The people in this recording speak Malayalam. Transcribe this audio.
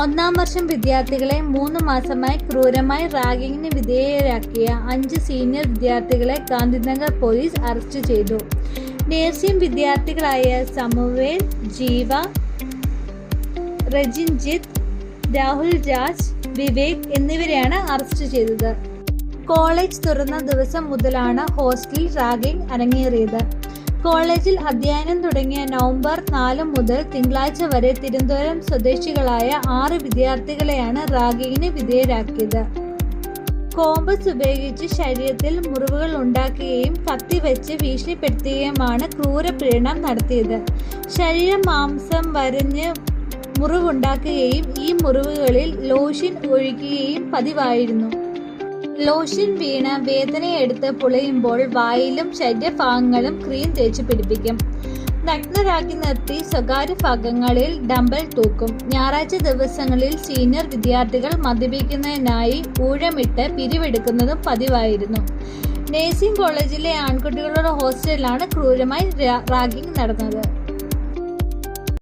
ഒന്നാം വർഷം വിദ്യാർത്ഥികളെ മൂന്ന് മാസമായി ക്രൂരമായി റാഗിങ്ങിന് വിധേയരാക്കിയ അഞ്ച് സീനിയർ വിദ്യാർത്ഥികളെ ഗാന്ധിനഗർ പോലീസ് അറസ്റ്റ് ചെയ്തു. നേഴ്സിംഗ് വിദ്യാർത്ഥികളായ സമുവേൽ ജീവ റജിൻജിത്ത് രാഹുൽ രാജ് വിവേക് എന്നിവരെയാണ് അറസ്റ്റ് ചെയ്തത്. കോളേജ് തുറന്ന ദിവസം മുതലാണ് ഹോസ്റ്റലിൽ റാഗിംഗ് അരങ്ങേറിയത്. കോളേജിൽ അധ്യയനം തുടങ്ങിയ നവംബർ നാല് മുതൽ തിങ്കളാഴ്ച വരെ തിരുവനന്തപുരം സ്വദേശികളായ ആറ് വിദ്യാർത്ഥികളെയാണ് റാഗിങ്ങിന് വിധേയരാക്കിയത്. കോമ്പസ് ഉപയോഗിച്ച് ശരീരത്തിൽ മുറിവുകൾ ഉണ്ടാക്കുകയും കത്തി വെച്ച് ഭീഷണിപ്പെടുത്തുകയുമാണ് ക്രൂരപീഡനം നടത്തിയത്. ശരീരം മാംസം വരഞ്ഞ് മുറിവുണ്ടാക്കുകയും ഈ മുറിവുകളിൽ ലോഷൻ ഒഴിക്കുകയും പതിവായിരുന്നു. ലോഷൻ വീണ് വേദനയെടുത്ത് പുളയുമ്പോൾ വായിലും ശരീരഭാഗങ്ങളും ക്രീം തേച്ച് പിടിപ്പിക്കും. നഗ്നരാക്കി നിർത്തി സ്വകാര്യ ഭാഗങ്ങളിൽ ഡമ്പൽ തൂക്കും. ഞായറാഴ്ച ദിവസങ്ങളിൽ സീനിയർ വിദ്യാർത്ഥികൾ മദ്യപിക്കുന്നതിനായി ഊഴമിട്ട് പിരിവെടുക്കുന്നതും പതിവായിരുന്നു. നേഴ്സിംഗ് കോളേജിലെ ആൺകുട്ടികളുടെ ഹോസ്റ്റലിലാണ് ക്രൂരമായി റാഗിംഗ് നടന്നത്.